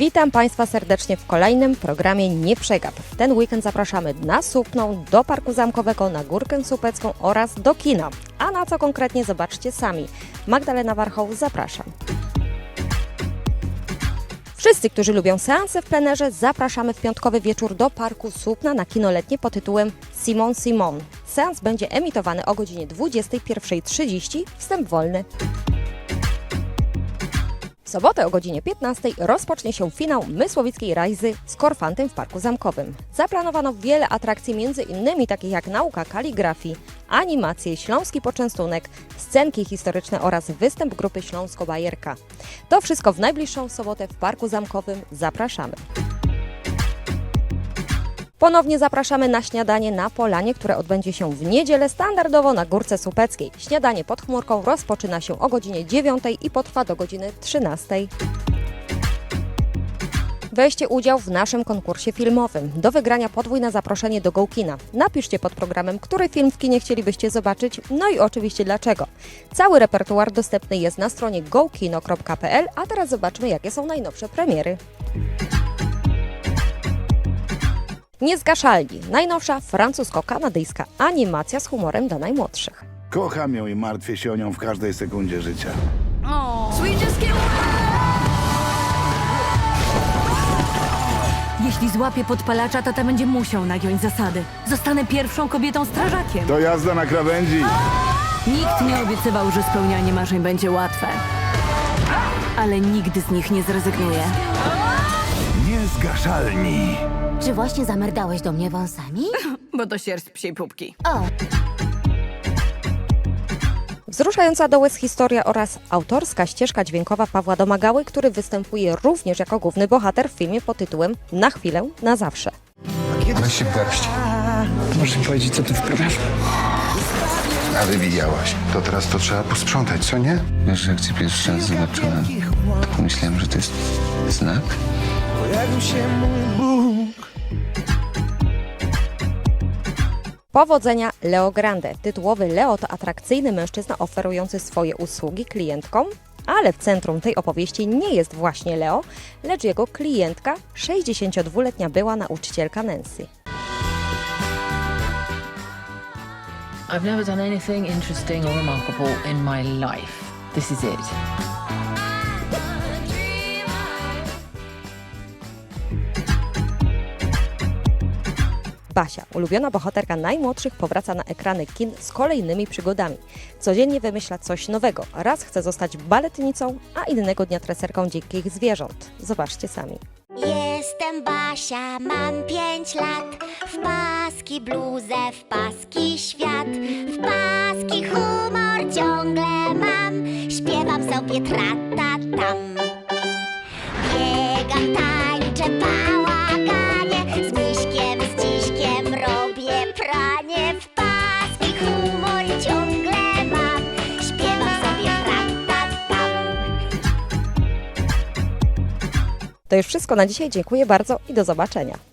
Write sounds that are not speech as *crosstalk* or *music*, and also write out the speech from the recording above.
Witam Państwa serdecznie w kolejnym programie Nie Przegap. W ten weekend zapraszamy na Supną, do Parku Zamkowego, na Górkę Supecką oraz do kina. A na co konkretnie zobaczcie sami. Magdalena Warchoł, zapraszam. Wszyscy, którzy lubią seanse w plenerze, zapraszamy w piątkowy wieczór do Parku Supna na kino letnie pod tytułem Simon Simon. Seans będzie emitowany o godzinie 21.30, wstęp wolny. W sobotę o godzinie 15 rozpocznie się finał Mysłowickiej Rajzy z Korfantem w Parku Zamkowym. Zaplanowano wiele atrakcji, między innymi takich jak nauka kaligrafii, animacje, śląski poczęstunek, scenki historyczne oraz występ grupy Śląsko-Bajerka. To wszystko w najbliższą sobotę w Parku Zamkowym. Zapraszamy. Ponownie zapraszamy na śniadanie na Polanie, które odbędzie się w niedzielę standardowo na Górce Supeckiej. Śniadanie pod chmurką rozpoczyna się o godzinie 9 i potrwa do godziny 13. Weźcie udział w naszym konkursie filmowym. Do wygrania podwójne zaproszenie do GoKina. Napiszcie pod programem, który film w kinie chcielibyście zobaczyć, no i oczywiście dlaczego. Cały repertuar dostępny jest na stronie gokino.pl, a teraz zobaczmy jakie są najnowsze premiery. Niezgaszalni. Najnowsza francusko-kanadyjska animacja z humorem dla najmłodszych. Kocham ją i martwię się o nią w każdej sekundzie życia. Jeśli złapie podpalacza, tata będzie musiał nagiąć zasady. Zostanę pierwszą kobietą strażakiem. To jazda na krawędzi. Nikt nie obiecywał, że spełnianie marzeń będzie łatwe. Ale nigdy z nich nie zrezygnuję. Niezgaszalni. Czy właśnie zamerdałeś do mnie wąsami? *laughs* Bo to sierść psiej pupki. O, Wzruszająca do łez historia oraz autorska ścieżka dźwiękowa Pawła Domagały, który występuje również jako główny bohater w filmie pod tytułem Na chwilę, na zawsze. Weź się w garść. Możesz mi powiedzieć, co ty wprawiasz? A wywijałaś. To teraz to trzeba posprzątać, co nie? Wiesz, jak cię pierwszy raz zobaczyłem, to pomyślałem, że to jest znak? Powodzenia Leo Grande. Tytułowy Leo to atrakcyjny mężczyzna oferujący swoje usługi klientkom, ale w centrum tej opowieści nie jest właśnie Leo, lecz jego klientka, 62-letnia była nauczycielka Nancy. I've never done anything interesting or remarkable in my life. This is it. Basia, ulubiona bohaterka najmłodszych, powraca na ekrany kin z kolejnymi przygodami. Codziennie wymyśla coś nowego. Raz chce zostać baletnicą, a innego dnia treserką dzikich zwierząt. Zobaczcie sami. Jestem Basia, mam pięć lat W paski bluzę, w paski świat W paski humor ciągle mam Śpiewam sobie tra-ta-tam Biegam, tańczę, pranie W paski humor ciągle mam Śpiewam sobie tra-ta-tam To już wszystko na dzisiaj. Dziękuję bardzo i do zobaczenia.